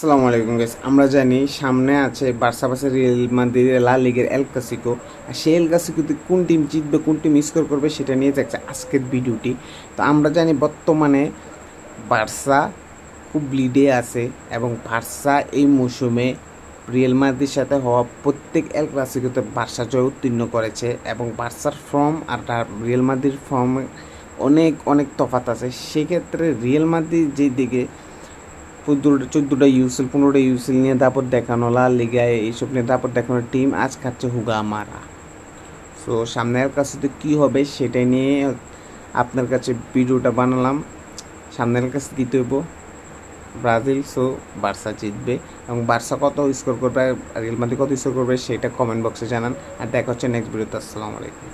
আসসালামু আলাইকুম গাইস আমরা জানি সামনে আছে বার্সা রিয়েল মাদ্রিদ, লা লিগের এল ক্লাসিকো। আর সেই এল ক্লাসিকোতে কোন টিম জিতবে, কোন টিম স্কোর করবে, সেটা নিয়ে থাকছে আজকের ভিডিওটি। তো আমরা জানি বর্তমানে বার্সা খুব লিডে আছে এবং বার্সা এই মৌসুমে রিয়েল মাদ্রিদের সাথে হওয়া প্রত্যেক এল ক্লাসিকোতে বার্সা জয় উত্তীর্ণ করেছে এবং বার্সার ফর্ম আর রিয়েল মাদ্রিদ ফর্ম অনেক অনেক তফাত আছে। সেক্ষেত্রে রিয়েল মাদ্রিদ যেই দিকে চোদ্দোটা চোদ্দোটা ইউসিল পনেরোটা ইউসিল নিয়ে তারপর দেখানো, লাল লিগায় এইসব নিয়ে তারপর দেখানো টিম আজ খাচ্ছে হুগা মারা। সো সামনের কাছে তো কী হবে সেটাই নিয়ে আপনার কাছে ভিডিওটা বানালাম। সামনের কাছে দিতে হইব ব্রাজিল সো বার্সা জিতবে। এবং বার্সা কত স্কোর করবে রিয়েল মাদ্রিদ কত স্কোর করবে সেটা কমেন্ট বক্সে জানান। আর দেখা হচ্ছে নেক্সট ভিডিওতে আসসালামু আলাইকুম।